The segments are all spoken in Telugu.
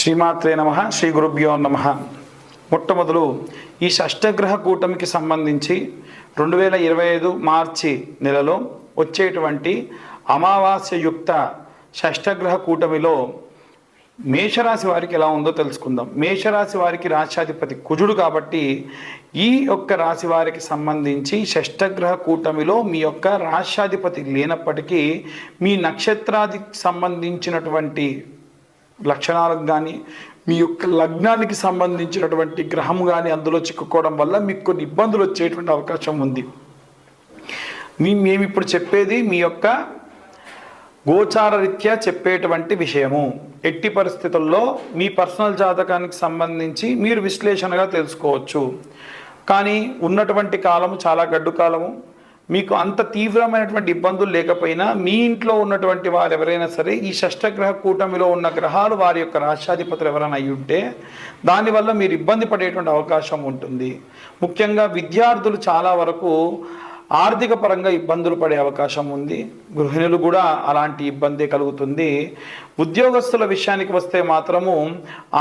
శ్రీమాత్రే నమ శ్రీ గురుభ్యో నమ. మొట్టమొదలు ఈ షష్టగ్రహ కూటమికి సంబంధించి రెండు వేల ఇరవై ఐదు మార్చి నెలలో వచ్చేటువంటి అమావాస్యయుక్త షష్టగ్రహ కూటమిలో మేషరాశి వారికి ఎలా ఉందో తెలుసుకుందాం. మేషరాశి వారికి రాష్ట్రాధిపతి కుజుడు కాబట్టి ఈ యొక్క రాశి వారికి సంబంధించి షష్టగ్రహ కూటమిలో మీ యొక్క రాష్ట్రాధిపతి లేనప్పటికీ మీ నక్షత్రాది సంబంధించినటువంటి లక్షణాలకు కానీ మీ యొక్క లగ్నానికి సంబంధించినటువంటి గ్రహం కానీ అందులో చిక్కుకోవడం వల్ల మీకు కొన్ని ఇబ్బందులు వచ్చేటువంటి అవకాశం ఉంది. మీ మేము ఇప్పుడు చెప్పేది మీ యొక్క గోచార రీత్యా చెప్పేటువంటి విషయము. ఎట్టి పరిస్థితుల్లో మీ పర్సనల్ జాతకానికి సంబంధించి మీరు విశ్లేషణగా తెలుసుకోవచ్చు. కానీ ఉన్నటువంటి కాలము చాలా గడ్డు కాలము. మీకు అంత తీవ్రమైనటువంటి ఇబ్బందులు లేకపోయినా మీ ఇంట్లో ఉన్నటువంటి వారు ఎవరైనా సరే ఈ షష్టగ్రహ కూటమిలో ఉన్న గ్రహాలు వారి యొక్క రాష్ట్రాధిపతులు ఎవరైనా అయి ఉంటే దానివల్ల మీరు ఇబ్బంది పడేటువంటి అవకాశం ఉంటుంది. ముఖ్యంగా విద్యార్థులు చాలా వరకు ఆర్థిక పరంగా ఇబ్బందులు పడే అవకాశం ఉంది. గృహిణులు కూడా అలాంటి ఇబ్బంది కలుగుతుంది. ఉద్యోగస్తుల విషయానికి వస్తే మాత్రము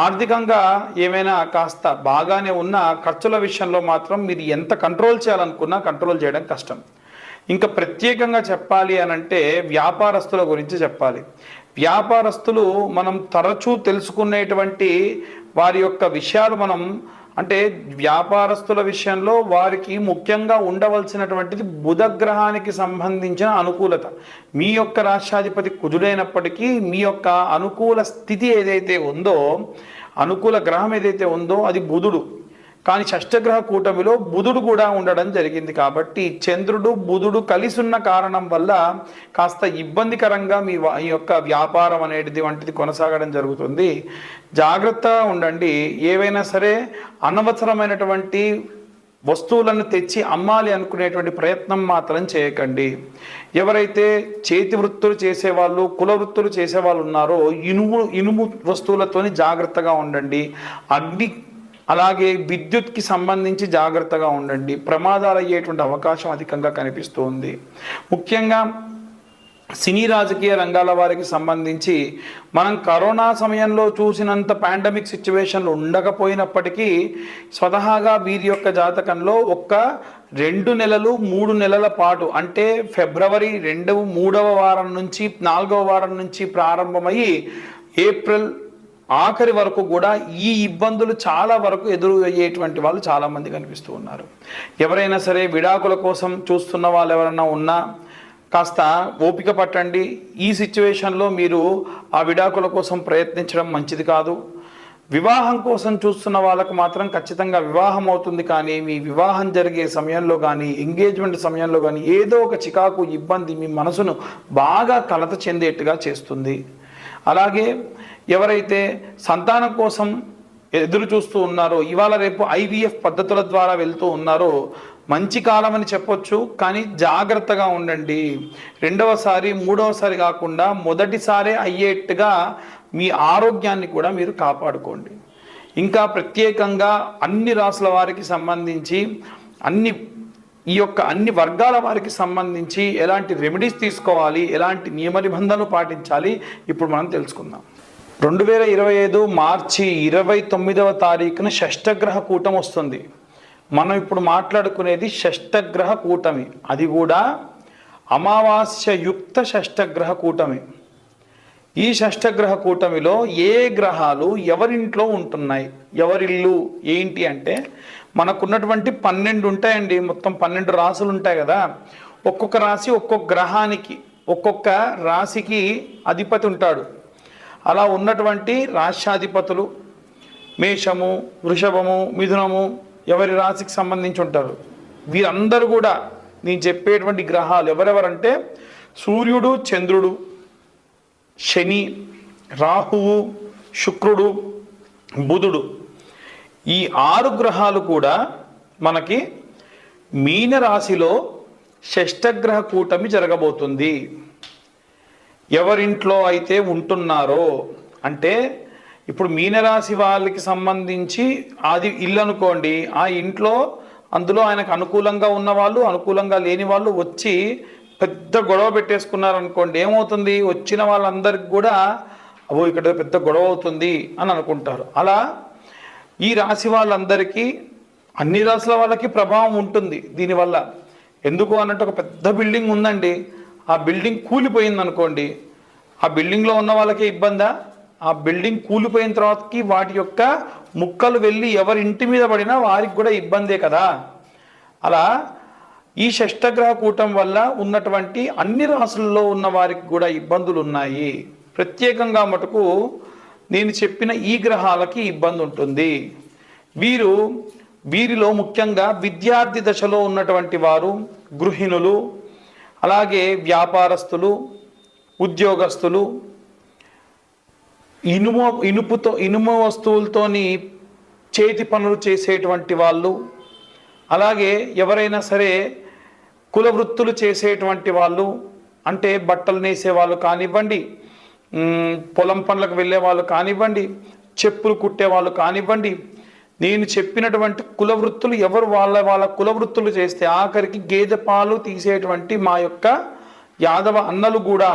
ఆర్థికంగా ఏమైనా కాస్త బాగానే ఉన్న ఖర్చుల విషయంలో మాత్రం మీరు ఎంత కంట్రోల్ చేయాలనుకున్నా కంట్రోల్ చేయడం కష్టం. ఇంకా ప్రత్యేకంగా చెప్పాలి అని అంటే వ్యాపారస్తుల గురించి చెప్పాలి. వ్యాపారస్తులు మనం తరచూ తెలుసుకునేటువంటి వారి యొక్క విషయాలు మనం అంటే వ్యాపారస్తుల విషయంలో వారికి ముఖ్యంగా ఉండవలసినటువంటిది బుధగ్రహానికి సంబంధించిన అనుకూలత. మీ యొక్క రాష్ట్రాధిపతి కుజుడైనప్పటికీ మీ యొక్క అనుకూల స్థితి ఏదైతే ఉందో అనుకూల గ్రహం ఏదైతే ఉందో అది బుధుడు. కానీ షష్టగ్రహ కూటమిలో బుధుడు కూడా ఉండడం జరిగింది కాబట్టి చంద్రుడు బుధుడు కలిసి ఉన్న కారణం వల్ల కాస్త ఇబ్బందికరంగా మీ ఈ యొక్క వ్యాపారం అనేది వంటిది కొనసాగడం జరుగుతుంది. జాగ్రత్తగా ఉండండి. ఏవైనా సరే అనవసరమైనటువంటి వస్తువులను తెచ్చి అమ్మాలి అనుకునేటువంటి ప్రయత్నం మాత్రం చేయకండి. ఎవరైతే చేతి వృత్తులు చేసేవాళ్ళు కుల వృత్తులు చేసేవాళ్ళు ఉన్నారో ఇనుము ఇనుము వస్తువులతోని జాగ్రత్తగా ఉండండి. అగ్ని అలాగే విద్యుత్కి సంబంధించి జాగ్రత్తగా ఉండండి. ప్రమాదాలు అయ్యేటువంటి అవకాశం అధికంగా కనిపిస్తుంది. ముఖ్యంగా సినీ రాజకీయ రంగాల వారికి సంబంధించి మనం కరోనా సమయంలో చూసినంత పాండమిక్ సిచ్యువేషన్లు ఉండకపోయినప్పటికీ స్వతహాగా వీరి యొక్క జాతకంలో ఒక్క రెండు నెలలు మూడు నెలల పాటు అంటే ఫిబ్రవరి రెండవ మూడవ వారం నుంచి నాలుగవ వారం నుంచి ప్రారంభమయ్యి ఏప్రిల్ ఆఖరి వరకు కూడా ఈ ఇబ్బందులు చాలా వరకు ఎదురు అయ్యేటువంటి వాళ్ళు చాలామంది కనిపిస్తూ ఉన్నారు. ఎవరైనా సరే విడాకుల కోసం చూస్తున్న వాళ్ళు ఎవరైనా ఉన్నా కాస్త ఓపిక పట్టండి. ఈ సిచ్యువేషన్లో మీరు ఆ విడాకుల కోసం ప్రయత్నించడం మంచిది కాదు. వివాహం కోసం చూస్తున్న వాళ్ళకు మాత్రం ఖచ్చితంగా వివాహం అవుతుంది కానీ మీ వివాహం జరిగే సమయంలో కానీ ఎంగేజ్మెంట్ సమయంలో కానీ ఏదో ఒక చికాకు ఇబ్బంది మీ మనసును బాగా కలత చెందేట్టుగా చేస్తుంది. అలాగే ఎవరైతే సంతానం కోసం ఎదురు చూస్తూ ఉన్నారో ఇవాళ రేపు ఐవీఎఫ్ పద్ధతుల ద్వారా వెళ్తూ ఉన్నారో మంచి కాలం అని చెప్పొచ్చు కానీ జాగ్రత్తగా ఉండండి. రెండవసారి మూడవసారి కాకుండా మొదటిసారే అయ్యేట్టుగా మీ ఆరోగ్యాన్ని కూడా మీరు కాపాడుకోండి. ఇంకా ప్రత్యేకంగా అన్ని రాసుల వారికి సంబంధించి అన్ని ఈ యొక్క అన్ని వర్గాల వారికి సంబంధించి ఎలాంటి రెమెడీస్ తీసుకోవాలి ఎలాంటి నియమ నిబంధనలు పాటించాలి ఇప్పుడు మనం తెలుసుకుందాం. రెండు వేల ఇరవై ఐదు మార్చి ఇరవై తొమ్మిదవ తారీఖున షష్టగ్రహ కూటం వస్తుంది. మనం ఇప్పుడు మాట్లాడుకునేది షష్టగ్రహ కూటమి. అది కూడా అమావాస్య యుక్త షష్టగ్రహ కూటమి. ఈ షష్టగ్రహ కూటమిలో ఏ గ్రహాలు ఎవరింట్లో ఉంటున్నాయి? ఎవరిల్లు? ఏంటి అంటే మనకున్నటువంటి పన్నెండు ఉంటాయండి. మొత్తం పన్నెండు రాసులు ఉంటాయి కదా. ఒక్కొక్క రాశి ఒక్కొక్క గ్రహానికి ఒక్కొక్క రాశికి అధిపతి ఉంటాడు. అలా ఉన్నటువంటి రాష్ట్రాధిపతులు మేషము వృషభము మిథునము ఎవరి రాశికి సంబంధించి ఉంటారు? వీరందరూ కూడా నేను చెప్పేటువంటి గ్రహాలు ఎవరెవరంటే సూర్యుడు చంద్రుడు శని రాహువు శుక్రుడు బుధుడు. ఈ ఆరు గ్రహాలు కూడా మనకి మీన రాశిలో షష్టగ్రహ కూటమి జరగబోతుంది. ఎవరింట్లో అయితే ఉంటున్నారో అంటే ఇప్పుడు మీనరాశి వాళ్ళకి సంబంధించి అది ఇల్లు అనుకోండి ఆ ఇంట్లో అందులో ఆయనకు అనుకూలంగా ఉన్న వాళ్ళు అనుకూలంగా లేని వాళ్ళు వచ్చి పెద్ద గొడవ పెట్టేసుకున్నారు అనుకోండి ఏమవుతుంది? వచ్చిన వాళ్ళందరికి కూడా అవో ఇక్కడ పెద్ద గొడవ అవుతుంది అని అనుకుంటారు. అలా ఈ రాశి వాళ్ళందరికీ అన్ని రాశుల వాళ్ళకి ప్రభావం ఉంటుంది దీనివల్ల. ఎందుకు అన్నట్టు ఒక పెద్ద బిల్డింగ్ ఉందండి. ఆ బిల్డింగ్ కూలిపోయింది అనుకోండి ఆ బిల్డింగ్లో ఉన్న వాళ్ళకి ఇబ్బందా? ఆ బిల్డింగ్ కూలిపోయిన తర్వాతకి వాటి యొక్క ముక్కలు వెళ్ళి ఎవరి ఇంటి మీద పడినా వారికి కూడా ఇబ్బందే కదా. అలా ఈ షష్టగ్రహ కూటం వల్ల ఉన్నటువంటి అన్ని రాసుల్లో ఉన్న వారికి కూడా ఇబ్బందులు ఉన్నాయి ప్రత్యేకంగా మటుకు నేను చెప్పిన ఈ గ్రహాలకి ఇబ్బంది ఉంటుంది. వీరు వీరిలో ముఖ్యంగా విద్యార్థి దశలో ఉన్నటువంటి వారు గృహిణులు అలాగే వ్యాపారస్తులు ఉద్యోగస్తులు ఇనుము ఇనుపుతో ఇనుము వస్తువులతోని చేతి పనులు చేసేటువంటి వాళ్ళు అలాగే ఎవరైనా సరే కుల వృత్తులు చేసేటువంటి వాళ్ళు అంటే బట్టలు నేసే వాళ్ళు కానివ్వండి పొలం పనులకు వెళ్ళే వాళ్ళు కానివ్వండి చెప్పులు కుట్టే వాళ్ళు కానివ్వండి నేను చెప్పినటువంటి కుల వృత్తులు ఎవరు వాళ్ళ వాళ్ళ కుల వృత్తులు చేస్తే ఆఖరికి గేదె పాలు తీసేటువంటి మా యొక్క యాదవ అన్నలు కూడా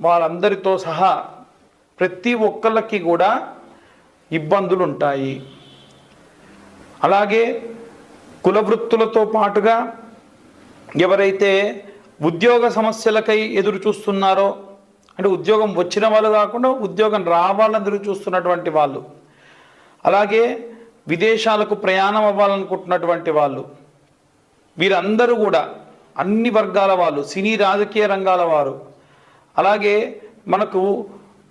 వాళ్ళందరితో సహా ప్రతి ఒక్కళ్ళకి కూడా ఇబ్బందులు ఉంటాయి అలాగే కుల వృత్తులతో పాటుగా ఎవరైతే ఉద్యోగ సమస్యలకై ఎదురు చూస్తున్నారో అంటే ఉద్యోగం వచ్చిన వాళ్ళు కాకుండా ఉద్యోగం రావాలని ఎదురు చూస్తున్నటువంటి వాళ్ళు. అలాగే విదేశాలకు ప్రయాణం అవ్వాలనుకుంటున్నటువంటి వాళ్ళు. వీరందరూ కూడా అన్ని వర్గాల వాళ్ళు సినీ రాజకీయ రంగాల వారు. అలాగే మనకు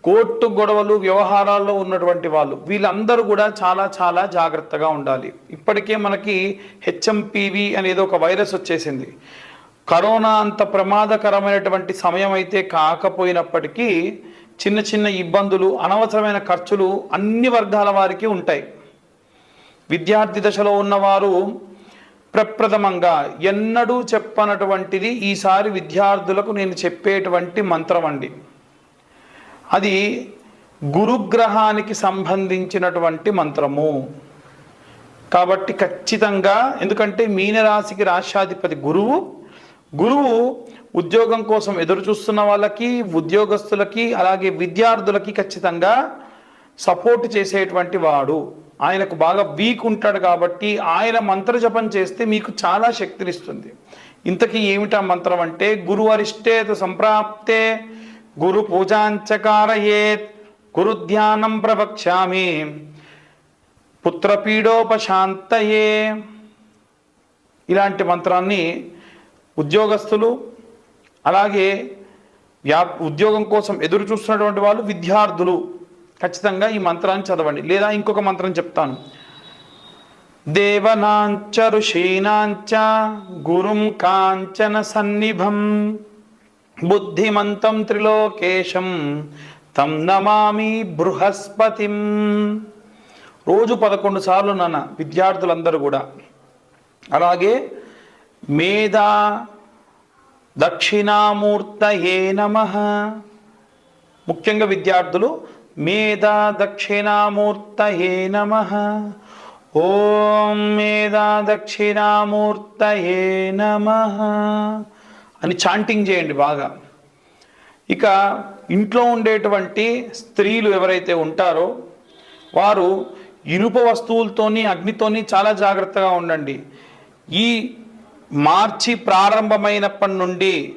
కోర్టు గొడవలు వ్యవహారాల్లో ఉన్నటువంటి వాళ్ళు. వీళ్ళందరూ కూడా చాలా చాలా జాగ్రత్తగా ఉండాలి. ఇప్పటికే మనకి హెచ్ఎంపివి అనేది ఒక వైరస్ వచ్చేసింది. కరోనా అంత ప్రమాదకరమైనటువంటి సమయం అయితే కాకపోయినప్పటికీ చిన్న చిన్న ఇబ్బందులు అనవసరమైన ఖర్చులు అన్ని వర్గాల వారికి ఉంటాయి. విద్యార్థి దశలో ఉన్నవారు ప్రప్రథమంగా ఎన్నడూ చెప్పనటువంటిది ఈసారి విద్యార్థులకు నేను చెప్పేటువంటి మంత్రం అండి. అది గురుగ్రహానికి సంబంధించినటువంటి మంత్రము. కాబట్టి ఖచ్చితంగా ఎందుకంటే మీనరాశికి రాష్ట్రాధిపతి గురువు గురువు ఉద్యోగం కోసం ఎదురు చూస్తున్న వాళ్ళకి ఉద్యోగస్తులకి అలాగే విద్యార్థులకి ఖచ్చితంగా సపోర్ట్ చేసేటువంటి వాడు. ఆయనకు బాగా వీక్ ఉంటాడు కాబట్టి ఆయన మంత్ర జపం చేస్తే మీకు చాలా శక్తినిస్తుంది. ఇంతకీ ఏమిటా మంత్రం అంటే గురు అరిష్టేత సంప్రాప్తే గురు పూజాంచకారయేత్ గురు ధ్యానం ప్రవక్ష్యామి పుత్రపీడోపశాంతయే. ఇలాంటి మంత్రాన్ని ఉద్యోగస్తులు అలాగే వ్యా ఉద్యోగం కోసం ఎదురు చూస్తున్నటువంటి వాళ్ళు విద్యార్థులు. ఖచ్చితంగా ఈ మంత్రాన్ని చదవండి. లేదా ఇంకొక మంత్రం చెప్తాను. దేవనాంచ ఋషీనాంచ గురుం కాంచన సన్నిభం బుద్ధిమంతం త్రిలోకేశం తం నమామి బృహస్పతిం. రోజు పదకొండు సార్లు నాన్న విద్యార్థులందరూ కూడా. అలాగే మేధా దక్షిణామూర్తయే నమ. ముఖ్యంగా విద్యార్థులు మేధా దక్షిణామూర్తయే నమ. ఓం మేధా దక్షిణామూర్తయే నమ. అని చాంటింగ్ చేయండి బాగా. ఇక ఇంట్లో ఉండేటువంటి స్త్రీలు ఎవరైతే ఉంటారో వారు ఇనుప వస్తువులతోని అగ్నితోని చాలా జాగ్రత్తగా ఉండండి. ఈ మార్చి ప్రారంభమైనప్పటి నుండి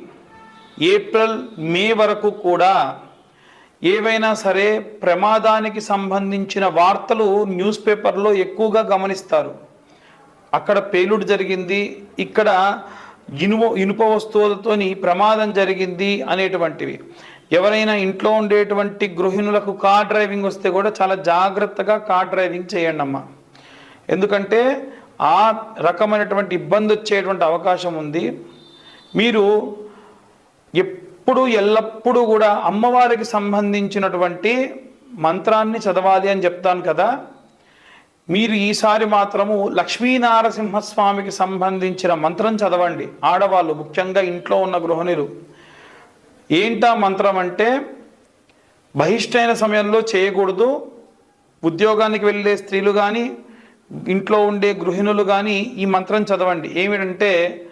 ఏప్రిల్ మే వరకు కూడా ఏవైనా సరే ప్రమాదానికి సంబంధించిన వార్తలు న్యూస్ పేపర్లో ఎక్కువగా గమనిస్తారు. అక్కడ పేలుడు జరిగింది ఇక్కడ ఇనుప ఇనుప వస్తువులతోని ప్రమాదం జరిగింది అనేటువంటివి. ఎవరైనా ఇంట్లో ఉండేటువంటి గృహిణులకు కార్ డ్రైవింగ్ వస్తే కూడా చాలా జాగ్రత్తగా కార్ డ్రైవింగ్ చేయండి అమ్మా ఎందుకంటే ఆ రకమైనటువంటి ఇబ్బంది వచ్చేటువంటి అవకాశం ఉంది. మీరు ఎప్పుడు ఎల్లప్పుడూ కూడా అమ్మవారికి సంబంధించినటువంటి మంత్రాన్ని చదవాలి అని చెప్తాను కదా. మీరు ఈసారి మాత్రము లక్ష్మీనారసింహస్వామికి సంబంధించిన మంత్రం చదవండి. ఆడవాళ్ళు ముఖ్యంగా ఇంట్లో ఉన్న గృహిణులు. ఏంటా మంత్రం అంటే బహిష్టైన సమయంలో చేయకూడదు. ఉద్యోగానికి వెళ్ళే స్త్రీలు కానీ ఇంట్లో ఉండే గృహిణులు కానీ ఈ మంత్రం చదవండి. ఏమిటంటే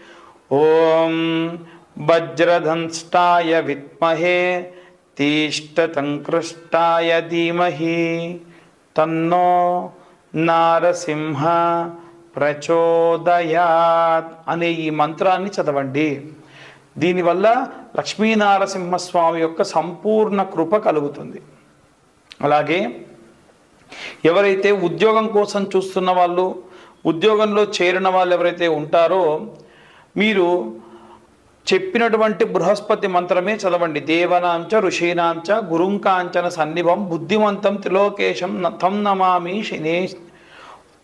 ఓం వజ్రధంష్టాయ విద్మహే తీష్టతంకృష్టాయ ధీమహి తన్నో నారసింహ ప్రచోదయాత్ అనే ఈ మంత్రాన్ని చదవండి. దీనివల్ల లక్ష్మీనారసింహస్వామి యొక్క సంపూర్ణ కృప కలుగుతుంది. అలాగే ఎవరైతే ఉద్యోగం కోసం చూస్తున్న వాళ్ళు ఉద్యోగంలో చేరిన వాళ్ళు ఎవరైతే ఉంటారో మీరు చెప్పినటువంటి బృహస్పతి మంత్రమే చదవండి. దేవనాంచ ఋషీనాంచ గురుంకాంచన సన్నిభం బుద్ధిమంతం త్రిలోకేశం తం నమామి శనే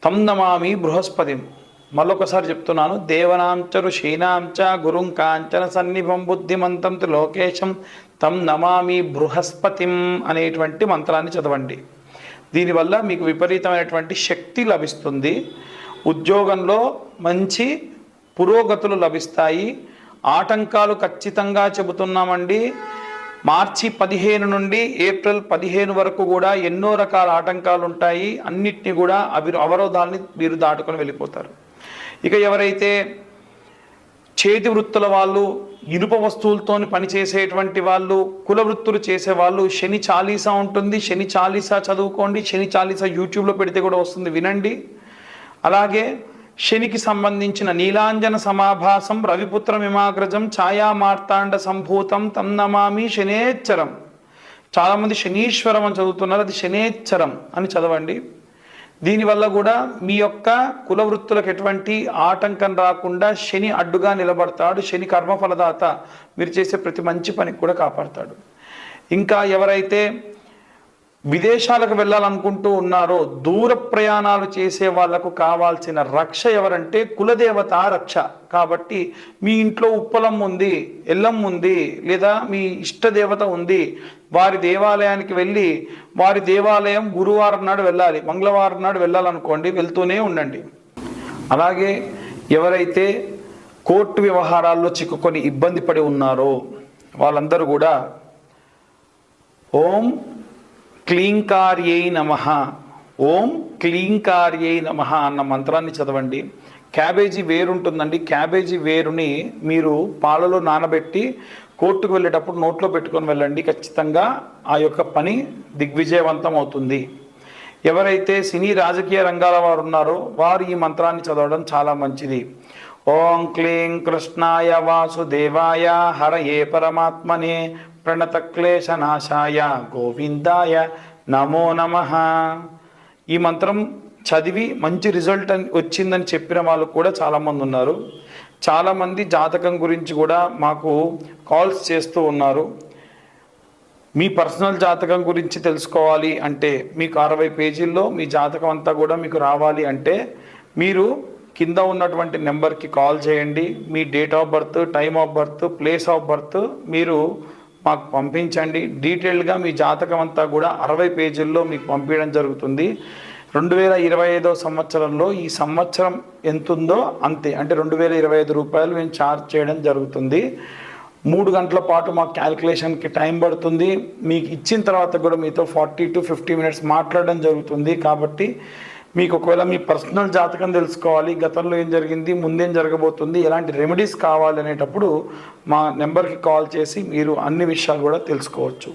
తం నమామి బృహస్పతి. మళ్ళొకసారి చెప్తున్నాను. దేవనాంచ ఋషీనాంచ గురుం కాంచన సన్నిభం బుద్ధిమంతం త్రిలోకేశం తం నమామి బృహస్పతిం అనేటువంటి మంత్రాన్ని చదవండి. దీనివల్ల మీకు విపరీతమైనటువంటి శక్తి లభిస్తుంది. ఉద్యోగంలో మంచి పురోగతులు లభిస్తాయి. ఆటంకాలు ఖచ్చితంగా చెబుతున్నామండి. మార్చి పదిహేను నుండి ఏప్రిల్ పదిహేను వరకు కూడా ఎన్నో రకాల ఆటంకాలు ఉంటాయి అన్నిటినీ కూడా అవి అవరోధాలని మీరు దాటుకొని వెళ్ళిపోతారు. ఇక ఎవరైతే చేతి వృత్తుల వాళ్ళు ఇనుప వస్తువులతో పనిచేసేటువంటి వాళ్ళు కుల వృత్తులు చేసే వాళ్ళు శని చాలీసా ఉంటుంది. శని చాలీసా చదువుకోండి. శని చాలీసా యూట్యూబ్లో పెడితే కూడా వస్తుంది. వినండి. అలాగే శనికి సంబంధించిన నీలాంజన సమాభాసం రవిపుత్ర మిమాగ్రజం ఛాయా మార్తాండ సంభూతం తం నమామి శనేచ్చరం. చాలామంది శనీశ్వరం అని చదువుతున్నారు. అది శనేచ్చరం అని చదవండి. దీనివల్ల కూడా మీ యొక్క కుల వృత్తులకు ఎటువంటి ఆటంకం రాకుండా శని అడ్డుగా నిలబడతాడు. శని కర్మఫలదాత. మీరు చేసే ప్రతి మంచి పనికి కూడా కాపాడతాడు. ఇంకా ఎవరైతే విదేశాలకు వెళ్ళాలనుకుంటూ ఉన్నారో దూర ప్రయాణాలు చేసే వాళ్ళకు కావాల్సిన రక్ష ఎవరంటే కులదేవత రక్ష. కాబట్టి మీ ఇంట్లో ఉప్పలం ఉంది ఎల్లం ఉంది లేదా మీ ఇష్టదేవత ఉంది వారి దేవాలయానికి వెళ్ళి వారి దేవాలయం గురువారం నాడు వెళ్ళాలి మంగళవారం నాడు వెళ్ళాలనుకోండి వెళ్తూనే ఉండండి. అలాగే ఎవరైతే కోర్టు వ్యవహారాల్లో చిక్కుకొని ఇబ్బంది పడి ఉన్నారో వాళ్ళందరూ కూడా ఓం క్లీంకార్యై నమ. ఓం క్లీంకార్యై నమ అన్న మంత్రాన్ని చదవండి. క్యాబేజీ వేరు ఉంటుందండి క్యాబేజీ వేరుని మీరు పాలలో నానబెట్టి కోర్టుకు వెళ్ళేటప్పుడు నోట్లో పెట్టుకొని వెళ్ళండి. ఖచ్చితంగా ఆ యొక్క పని దిగ్విజయవంతం అవుతుంది. ఎవరైతే సినీ రాజకీయ రంగాల వారు ఉన్నారో వారు ఈ మంత్రాన్ని చదవడం చాలా మంచిది. ఓం క్లీం కృష్ణాయ వాసుదేవాయ హరయే పరమాత్మనే ప్రణతక్లేశనాశాయ గోవిందాయ నమో నమ. ఈ మంత్రం చదివి మంచి రిజల్ట్ అని వచ్చిందని చెప్పిన వాళ్ళు కూడా చాలామంది ఉన్నారు. చాలామంది జాతకం గురించి కూడా మాకు కాల్స్ చేస్తూ ఉన్నారు. మీ పర్సనల్ జాతకం గురించి తెలుసుకోవాలి అంటే మీకు అరవై పేజీల్లో మీ జాతకం అంతా కూడా మీకు రావాలి అంటే మీరు కింద ఉన్నటువంటి నెంబర్కి కాల్ చేయండి. మీ date of birth time of birth place of birth మీరు మాకు పంపించండి. డీటెయిల్గా మీ జాతకం అంతా కూడా అరవై పేజీల్లో మీకు పంపించడం జరుగుతుంది. రెండు వేల ఇరవై ఐదో సంవత్సరంలో ఈ సంవత్సరం ఎంతుందో అంతే. అంటే రెండు వేల ఇరవై ఐదు రూపాయలు మేము ఛార్జ్ చేయడం జరుగుతుంది. మూడు గంటల పాటు మాకు క్యాల్కులేషన్కి టైం పడుతుంది. మీకు ఇచ్చిన తర్వాత కూడా మీతో ఫార్టీ టు ఫిఫ్టీ మినిట్స్ మాట్లాడడం జరుగుతుంది. కాబట్టి మీకు ఒకవేళ మీ పర్సనల్ జాతకం తెలుసుకోవాలి గతంలో ఏం జరిగింది ముందేం జరగబోతుంది ఎలాంటి రెమెడీస్ కావాలి అనేటప్పుడు మా నెంబర్కి కాల్ చేసి మీరు అన్ని విషయాలు కూడా తెలుసుకోవచ్చు.